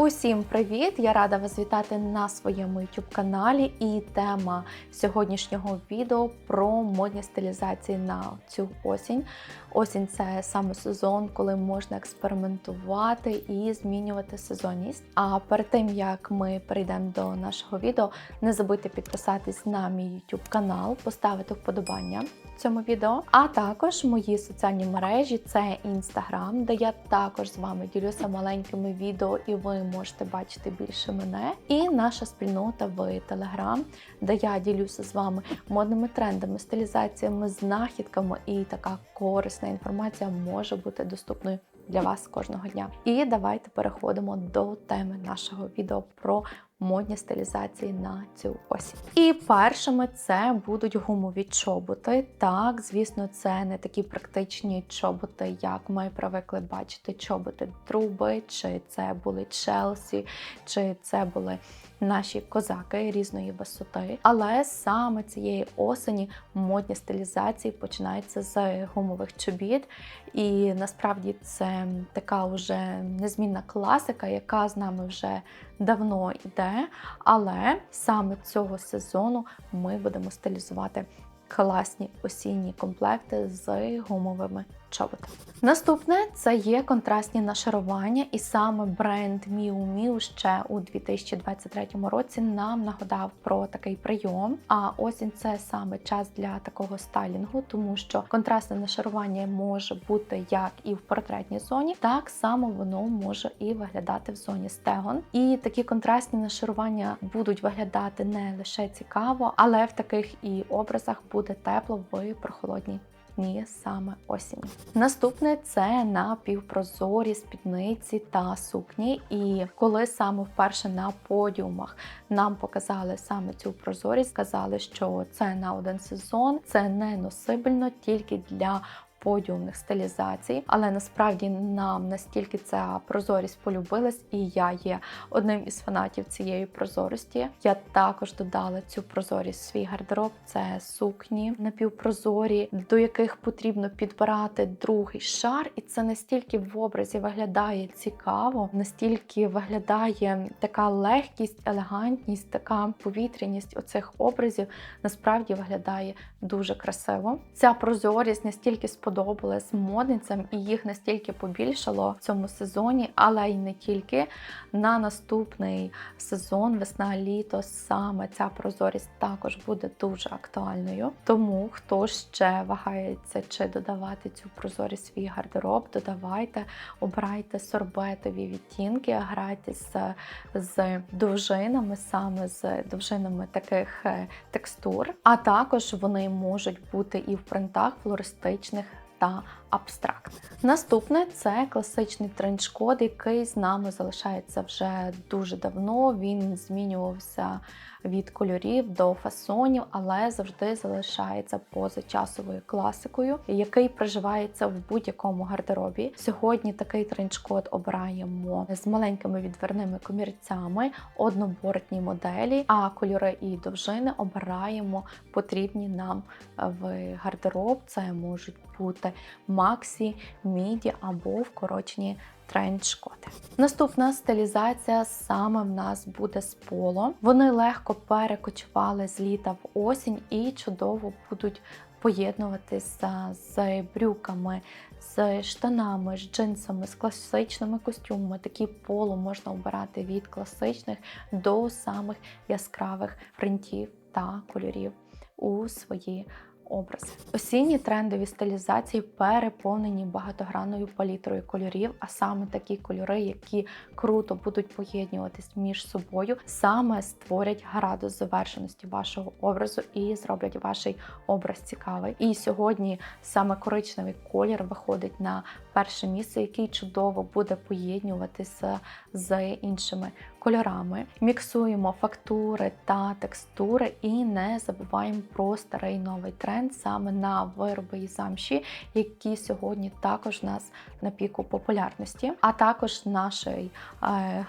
Усім привіт! Я рада вас вітати на своєму youtube каналі. І тема сьогоднішнього відео про модні стилізації на цю осінь. Осінь це саме сезон, коли можна експериментувати і змінювати сезонність. А перед тим як ми перейдемо до нашого відео, не забудьте підписатись на мій youtube канал, поставити вподобання цьому відео, а також мої соціальні мережі це інстаграм, де я також з вами ділюся маленькими відео, і ви можете бачити більше мене. І наша спільнота в Телеграм, де я ділюся з вами модними трендами, стилізаціями, знахідками, і така корисна інформація може бути доступною. Для вас кожного дня. І давайте переходимо до теми нашого відео про модні стилізації на цю осінь. І першими це будуть гумові чоботи. Так, звісно, це не такі практичні чоботи, як ми привикли бачити чоботи труби, чи це були Челсі, чи це були наші козаки різної висоти. Але саме цієї осені модні стилізації починаються з гумових чобіт. І насправді це така вже незмінна класика, яка з нами вже давно йде. Але саме цього сезону ми будемо стилізувати класні осінні комплекти з гумовими чоботами. Наступне це є контрастні нашарування, і саме бренд Miu Miu ще у 2023 році нам нагадав про такий прийом. А осінь це саме час для такого стайлінгу, тому що контрастне нашарування може бути як і в портретній зоні, так само воно може і виглядати в зоні стегон. І такі контрастні нашарування будуть виглядати не лише цікаво, але в таких і образах буде тепло в прохолодній дні саме осінь. Наступне це напівпрозорі спідниці та сукні. І коли саме вперше на подіумах нам показали саме цю прозорість, сказали, що це на один сезон, це не носибельно тільки для подіумних стилізацій, але насправді нам настільки ця прозорість полюбилась, і я є одним із фанатів цієї прозорості. Я також додала цю прозорість в свій гардероб. Це сукні напівпрозорі, до яких потрібно підбирати другий шар, і це настільки в образі виглядає цікаво, настільки виглядає така легкість, елегантність, така повітряність оцих образів насправді виглядає дуже красиво. Ця прозорість настільки сподобалася, сподобалась модницям і їх настільки побільшало в цьому сезоні, але й не тільки. На наступний сезон, весна-літо, саме ця прозорість також буде дуже актуальною. Тому хто ще вагається чи додавати цю прозорість в свій гардероб, додавайте, обирайте сорбетові відтінки, грайтеся з довжинами, саме з довжинами таких е, текстур. А також вони можуть бути і в принтах флористичних та абстрактних. Наступне це класичний тренчкод, який з нами залишається вже дуже давно. Він змінювався від кольорів до фасонів, але завжди залишається позачасовою класикою, який приживається в будь-якому гардеробі. Сьогодні такий тренчкод обираємо з маленькими відверними комірцями, однобортні моделі, а кольори і довжини обираємо потрібні нам в гардероб. Це можуть бути максі, міді або вкорочені тренчкоти. Наступна стилізація саме в нас буде з поло. Вони легко перекочували з літа в осінь і чудово будуть поєднуватися з брюками, з штанами, з джинсами, з класичними костюмами. Такі поло можна обирати від класичних до самих яскравих принтів та кольорів у свої образи. Осінні трендові стилізації переповнені багатогранною палітрою кольорів, а саме такі кольори, які круто будуть поєднуватись між собою, саме створять градус завершеності вашого образу і зроблять ваш образ цікавий. І сьогодні саме коричневий колір виходить на перше місце, який чудово буде поєднуватися з іншими кольорами. Міксуємо фактури та текстури і не забуваємо про старий новий тренд саме на вироби із замші, які сьогодні також у нас на піку популярності. А також наш е,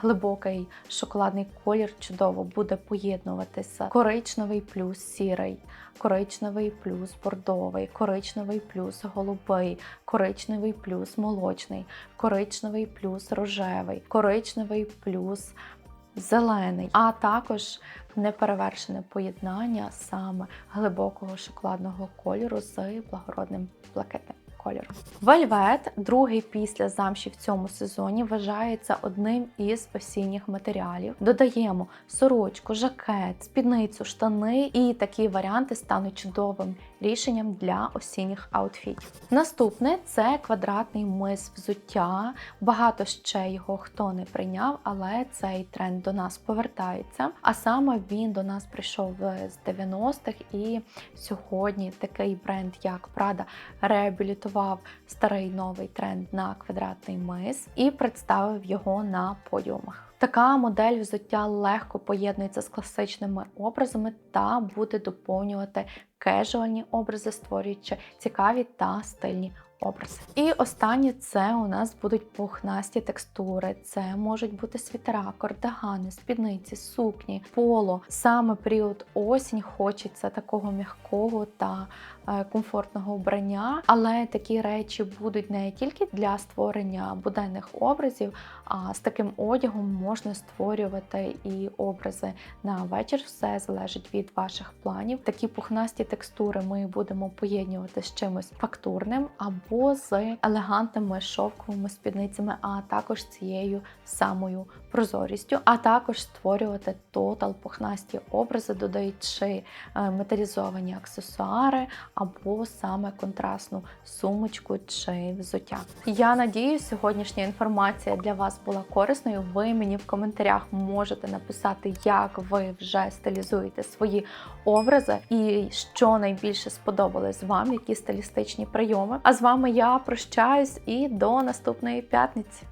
глибокий шоколадний колір чудово буде поєднуватися коричневий плюс сірий коричневий плюс бордовий, коричневий плюс голубий, коричневий плюс молочний, коричневий плюс рожевий, коричневий плюс зелений, а також неперевершене поєднання саме глибокого шоколадного кольору з благородним блакитним кольором. Вельвет, другий після замші в цьому сезоні, вважається одним із осінніх матеріалів. Додаємо сорочку, жакет, спідницю, штани, і такі варіанти стануть чудовим рішенням для осінніх аутфітів. Наступне це квадратний мис взуття. Багато ще його хто не прийняв, але цей тренд до нас повертається. А саме він до нас прийшов з 90-х, і сьогодні такий бренд, як Prada, реабілітував старий новий тренд на квадратний мис і представив його на подіумах. Така модель взуття легко поєднується з класичними образами та буде доповнювати кежуальні образи, створюючи цікаві та стильні образи. І останнє це у нас будуть пухнасті текстури. Це можуть бути світера, кардигани, спідниці, сукні, поло. Саме період осінь хочеться такого м'якого та е, комфортного вбрання, але такі речі будуть не тільки для створення буденних образів, а з таким одягом можна створювати і образи на вечір. Все залежить від ваших планів. Такі пухнасті текстури ми будемо поєднувати з чимось фактурним або з елегантними шовковими спідницями, а також цією самою прозорістю, а також створювати тотал пухнасті образи, додаючи е, металізовані аксесуари або саме контрастну сумочку чи взуття. Я надію, сьогоднішня інформація для вас була корисною. Ви мені в коментарях можете написати, як ви вже стилізуєте свої образи і що найбільше сподобалось вам, які стилістичні прийоми. А з вами я прощаюсь і до наступної п'ятниці.